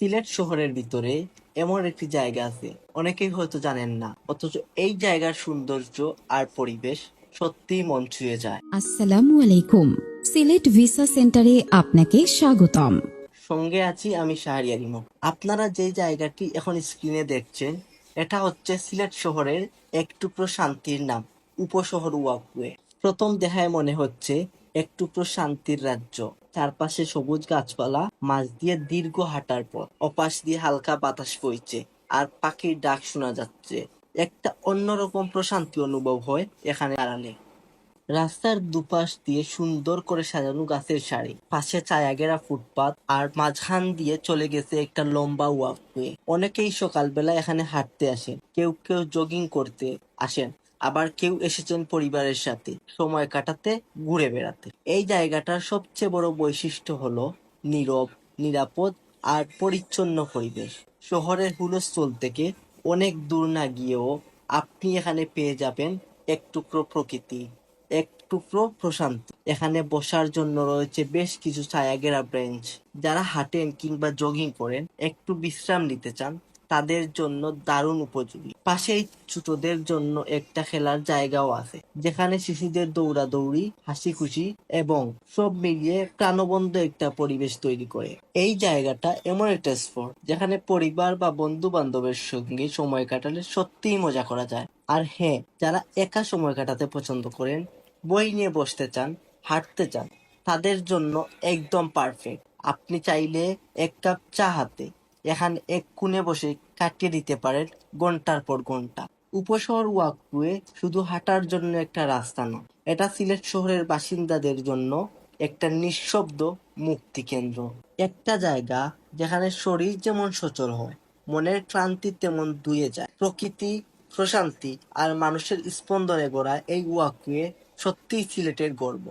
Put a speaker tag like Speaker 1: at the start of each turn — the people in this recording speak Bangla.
Speaker 1: সিলেট শহরের ভিতরে এমন একটি জায়গা আছে। অনেকেই হয়তো জানেন না অথচ এই জায়গার সৌন্দর্য আর পরিবেশ সত্যিই মন ছুঁয়ে যায়।
Speaker 2: আসসালামু আলাইকুম। সিলেট ভিসা সেন্টারে আপনাকে স্বাগতম।
Speaker 1: সঙ্গে আছি আমি শাহরিয়ার ইমো। আপনারা যে জায়গাটি এখন স্ক্রিনে দেখছেন এটা হচ্ছে সিলেট শহরের এক টুকরো শান্তির নাম উপশহর ওয়াকওয়ে। প্রথম দেখায় মনে হচ্ছে এক টুকরো শান্তির রাজ্য। চারপাশে সবুজ গাছপালা মাঝ দিয়ে দীর্ঘ হাঁটার পথ অপাশ দিয়ে হালকা বাতাস বইছে, আর পাখির ডাক শোনা যাচ্ছে। একটা অন্যরকম প্রশান্তি অনুভব হয় এখানে দাঁড়ালে রাস্তার দুপাশ দিয়ে সুন্দর করে সাজানো গাছের সারি। পাশে ছায়াঘেরা ফুটপাত, আর মাঝখান দিয়ে চলে গেছে একটা লম্বা ওয়াকওয়ে অনেকেই সকালবেলা এখানে হাঁটতে আসেন, কেউ কেউ জগিং করতে আসেন। আবার কেউ এসেছেন পরিবারের সাথে সময় কাটাতে, ঘুরে বেড়াতে। এই জায়গাটার সবচেয়ে বড় বৈশিষ্ট্য হলো নীরব, নিরাপদ আর পরিচ্ছন্ন পরিবেশ। শহরের হুলস্থল থেকে অনেক দূর না গিয়েও আপনি এখানে পেয়ে যাবেন এক টুকরো প্রকৃতি, এক টুকরো প্রশান্তি। এখানে বসার জন্য রয়েছে বেশ কিছু ছায়াঘেরা ব্রেঞ্চ যারা হাঁটেন কিংবা জগিং করেন, একটু বিশ্রাম নিতে চান তাদের জন্য দারুণ উপযোগী। পাশেই ছোটদের জন্য একটা খেলার জায়গাও আছে, যেখানে শিশুদের দৌড়াদৌড়ি হাসি খুশি এবং সব মিলিয়ে প্রাণবন্ত একটা পরিবেশ তৈরি করে। এই জায়গাটা এমন একটা স্পট যেখানে পরিবার বা বন্ধু বান্ধবের সঙ্গে সময় কাটালে সত্যিই মজা করা যায়। আর হ্যাঁ যারা একা সময় কাটাতে পছন্দ করেন, বই নিয়ে বসতে চান, হাঁটতে চান, তাদের জন্য একদম পারফেক্ট আপনি চাইলে এক কাপ চা হাতে এখানে এক কোণে বসে কাটিয়ে দিতে পারেন ঘণ্টার পর ঘণ্টা। উপশহর ওয়াকওয়ে শুধু হাঁটার জন্য একটা রাস্তা নয়, এটা সিলেট শহরের বাসিন্দাদের জন্য একটা নিঃশব্দ মুক্তি কেন্দ্র একটা জায়গা যেখানে শরীর যেমন সচল হয়, মনের ক্লান্তি তেমন ধুয়ে যায়। প্রকৃতি প্রশান্তি আর মানুষের স্পন্দনে গড়া এই ওয়াকওয়ে সত্যিই সিলেটের গর্ব।